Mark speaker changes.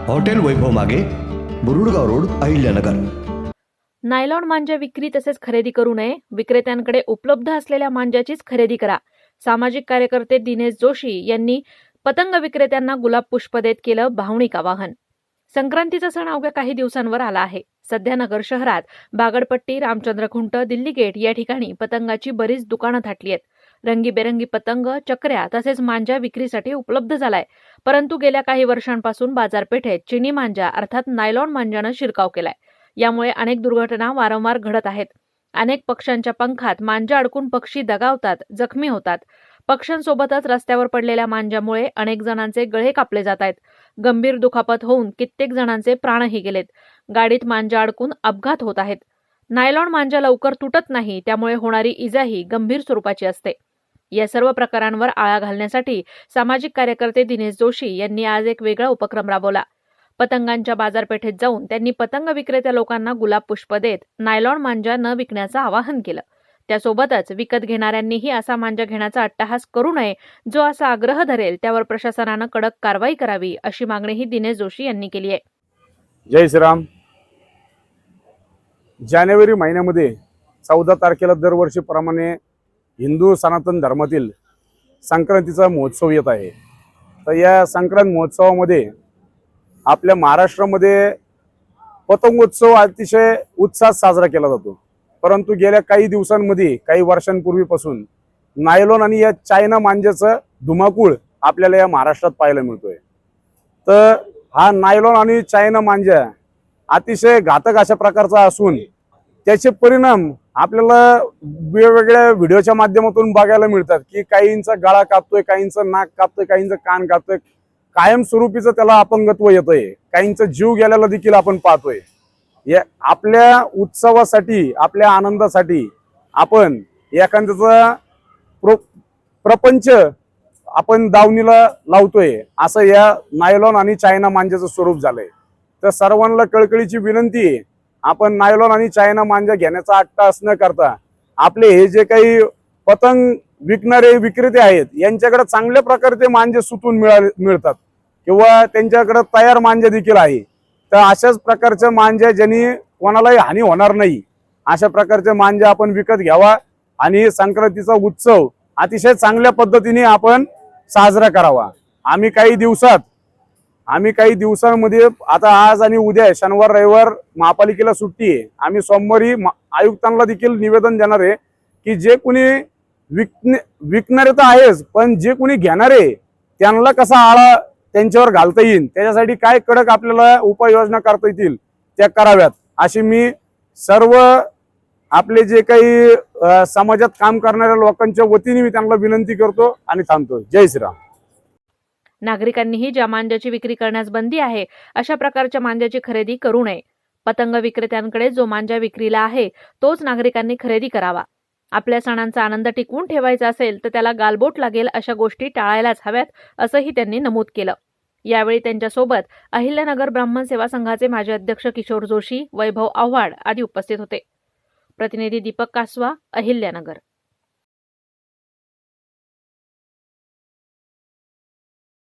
Speaker 1: hotel Vaibhav मागे Burudgaon road Ahilyanagar.
Speaker 2: Nylon मांजा विक्री तसेच खरेदी करू नये. विक्रेत्यांकडे उपलब्ध असलेल्या मांजाचीच खरेदी करा. सामाजिक कार्यकर्ते दिनेश जोशी यांनी पतंग विक्रेत्यांना गुलाब पुष्प देत केलं भावनिक आवाहन. संक्रांतीचा सण अवघ्या काही दिवसांवर आला आहे. सध्या नगर शहरात बागडपट्टी रामचंद्र खुंट दिल्ली गेट या ठिकाणी पतंगाची बरीच दुकानं थाटली आहेत. रंगीबेरंगी पतंग चक्र्या तसेच मांजा विक्रीसाठी उपलब्ध झालाय. परंतु गेल्या काही वर्षांपासून बाजारपेठेत चिनी मांजा अर्थात नायलॉन मांजानं शिरकाव केलाय. यामुळे अनेक दुर्घटना वारंवार घडत आहेत. अनेक पक्ष्यांच्या पंखात मांजा अडकून पक्षी दगावतात जखमी होतात. पक्ष्यांसोबतच रस्त्यावर पडलेल्या मांजामुळे अनेक जणांचे गळे कापले जात आहेत. गंभीर दुखापत होऊन कित्येक जणांचे प्राणही गेलेत. गाडीत मांजा अडकून अपघात होत आहेत. नायलॉन मांजा लवकर तुटत नाही त्यामुळे होणारी इजाही गंभीर स्वरूपाची असते. या सर्व प्रकारांवर आळा घालण्यासाठी सामाजिक कार्यकर्ते दिनेश जोशी यांनी आज एक वेगळा उपक्रम राबवला. पतंगांच्या बाजारपेठेत जाऊन त्यांनी पतंग विक्रेत्या लोकांना गुलाब पुष्प देत नायलॉन मांजा न विकण्याचं आवाहन केलं. त्यासोबतच विकत घेणाऱ्यांनीही असा मांजा घेण्याचा अट्टहास करू नये जो असा आग्रह धरेल त्यावर प्रशासनानं कडक कारवाई करावी अशी मागणीही दिनेश जोशी यांनी केली आहे.
Speaker 3: जय श्रीराम. जानेवारी महिन्यामध्ये चौदा तारखेला दरवर्षीप्रमाणे हिंदू सनातन धर्मातील संक्रांतीचा महोत्सव येत आहे. तर या संक्रांत महोत्सवामध्ये आपल्या महाराष्ट्रामध्ये पतंगोत्सव अतिशय उत्साहात साजरा केला जातो. परंतु गेल्या काही दिवसांमध्ये काही वर्षांपूर्वीपासून नायलॉन आणि या चायना मांज्याचं धुमाकूळ आपल्याला या महाराष्ट्रात पाहायला मिळतोय. तर हा नायलॉन आणि चायना मांजा अतिशय घातक अशा प्रकारचा असून त्याचे परिणाम आपल्याला वेगवेगळ्या व्हिडिओच्या माध्यमातून बघायला मिळतात की काहींचा गळा कापतोय काहींचं नाक कापतोय काहींचं कान कापतोय. कायमस्वरूपीचं त्याला अपंगत्व येतंय. काहींचा जीव गेलेला देखील आपण पाहतोय. या आपल्या उत्सवासाठी आपल्या आनंदासाठी आपण एखाद्याचा प्रो प्रपंच आपण दावणीला लावतोय. असं या नायलॉन आणि चायना मांजाचं स्वरूप झालंय. तर सर्वांना कळकळीची विनंती आहे आपण नायलॉन आणि चायना मांजा घेण्याचा आट्टा न करता आपले हे जे काही पतंग विकणारे विक्रेते आहेत यांच्याकडे चांगल्या प्रकारचे मांजे सुटून मिळा मिळतात. किंवा त्यांच्याकडे तयार मांजे देखील आहे. तर अशाच प्रकारच्या मांज्या ज्यांनी कोणालाही हानी होणार नाही अशा प्रकारच्या मांज्या आपण विकत घ्यावा आणि संक्रांतीचा उत्सव अतिशय चांगल्या पद्धतीने आपण साजरा करावा. आम्ही काही दिवसात आम्ही काही दिवसांमध्ये आता आज आणि उद्या शनिवार रविवार महापालिकेला सुट्टी आहे. आम्ही सोमवारी आयुक्तांना देखील निवेदन देणार आहे की जे कोणी विकणे विकणारे तर आहेच पण जे कोणी घेणारे त्यांना कसा आळा त्यांच्यावर घालता येईल? त्याच्यासाठी काय कडक आपल्याला उपाययोजना करता येतील? त्या कराव्यात. अशी मी सर्व आपले जे काही समाजात काम करणाऱ्या लोकांच्या वतीने मी त्यांना विनंती करतो आणि थांबतो जय श्रीराम.
Speaker 2: नागरिकांनीही ज्या मांजाची विक्री करण्यास बंदी आहे अशा प्रकारच्या मांजाची खरेदी करू नये. पतंग विक्रेत्यांकडे जो मांजा विक्रीला आहे तोच नागरिकांनी खरेदी करावा. आपल्या सणांचा आनंद टिकवून ठेवायचा असेल तर त्याला गालबोट लागेल अशा गोष्टी टाळायलाच हव्यात असंही त्यांनी नमूद केलं. यावेळी त्यांच्यासोबत अहिल्यानगर ब्राह्मण सेवा संघाचे माजी अध्यक्ष किशोर जोशी वैभव आव्हाड आदी उपस्थित होते. प्रतिनिधी दीपक कासवा अहिल्यानगर.